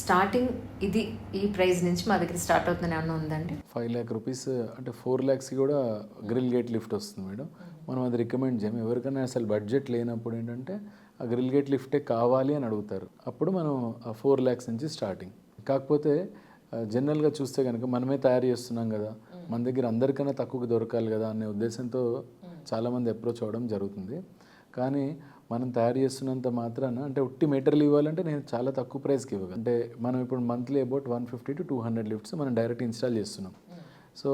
Starting ఇది ఈ price నుంచి మా దగ్గర స్టార్ట్ అవుతుందని ఏమన్నా ఉందండి? ఫైవ్ ల్యాక్ రూపీస్ అంటే ఫోర్ ల్యాక్స్కి కూడా గ్రిల్ గేట్ లిఫ్ట్ వస్తుంది మేడం. మనం అది రికమెండ్ చేయం ఎవరికైనా అసలు బడ్జెట్ లేనప్పుడు ఏంటంటే ఆ గ్రిల్ గేట్ లిఫ్టే కావాలి అని అడుగుతారు. అప్పుడు మనం ఆ ఫోర్ ల్యాక్స్ నుంచి స్టార్టింగ్ కాకపోతే జనరల్గా చూస్తే కనుక మనమే తయారు చేస్తున్నాం కదా. మన దగ్గర అందరికన్నా తక్కువకి దొరకాలి కదా అనే ఉద్దేశంతో చాలామంది అప్రోచ్ అవ్వడం జరుగుతుంది. కానీ మనం తయారు చేస్తున్నంత మాత్రాన అంటే ఉట్టి మెటీరియల్ ఇవ్వాలంటే నేను చాలా తక్కువ ప్రైస్కి ఇవ్వగలను. అంటే మనం ఇప్పుడు monthly about one fifty to two hundred lifts మనం డైరెక్ట్ ఇన్స్టాల్ చేస్తున్నాం. సో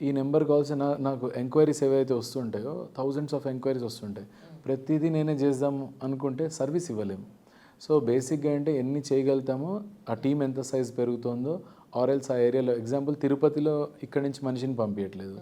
ఈ నెంబర్ కాల్స్ నాకు ఎంక్వైరీస్ ఏవైతే వస్తుంటాయో థౌజండ్స్ ఆఫ్ ఎంక్వైరీస్ వస్తుంటాయి. ప్రతిదీ నేనే చేద్దాము అనుకుంటే సర్వీస్ ఇవ్వలేము. సో బేసిక్గా అంటే ఎన్ని చేయగలుగుతామో ఆ టీం ఎంత సైజ్ పెరుగుతుందో ఆర్ఎల్స్ ఆ ఏరియాలో ఎగ్జాంపుల్ తిరుపతిలో ఇక్కడి నుంచి మనిషిని పంపించట్లేదు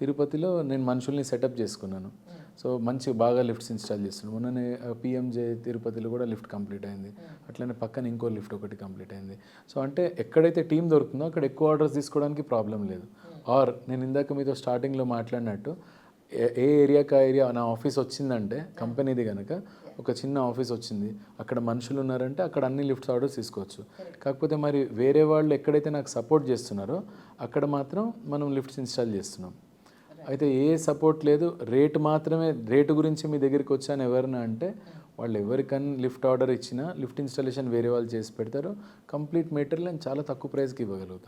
తిరుపతిలో నేను మనుషుల్ని సెటప్ చేసుకున్నాను. సో మంచి బాగా లిఫ్ట్స్ ఇన్స్టాల్ చేస్తున్నాడు. మొన్ననే పిఎంజే తిరుపతిలో కూడా లిఫ్ట్ కంప్లీట్ అయింది. అట్లనే పక్కన ఇంకో లిఫ్ట్ ఒకటి కంప్లీట్ అయింది. సో అంటే ఎక్కడైతే టీం దొరుకుతుందో అక్కడ ఎక్కువ ఆర్డర్స్ తీసుకోవడానికి ప్రాబ్లం లేదు. ఆర్ నేను ఇందాక మీతో స్టార్టింగ్లో మాట్లాడినట్టు ఏ- ఏ ఏరియాకి ఆ ఏరియా నా ఆఫీస్ వచ్చిందంటే కంపెనీది కనుక ఒక చిన్న ఆఫీస్ వచ్చింది. అక్కడ మనుషులు ఉన్నారంటే అక్కడ అన్ని లిఫ్ట్స్ ఆర్డర్స్ తీసుకోవచ్చు. కాకపోతే మరి వేరే వాళ్ళు ఎక్కడైతే నాకు సపోర్ట్ చేస్తున్నారో అక్కడ మాత్రం మనం లిఫ్ట్స్ ఇన్స్టాల్ చేస్తున్నాం. అయితే ఏ సపోర్ట్ లేదు. రేటు మాత్రమే రేటు గురించి మీ దగ్గరికి వచ్చాను ఎవరిన అంటే వాళ్ళు ఎవరికన్నా లిఫ్ట్ ఆర్డర్ ఇచ్చినా లిఫ్ట్ ఇన్స్టాలేషన్ వేరే వాళ్ళు చేసి పెడతారు. కంప్లీట్ మెటీరియల్ నేను చాలా తక్కువ ప్రైస్కి ఇవ్వగలుగుతాను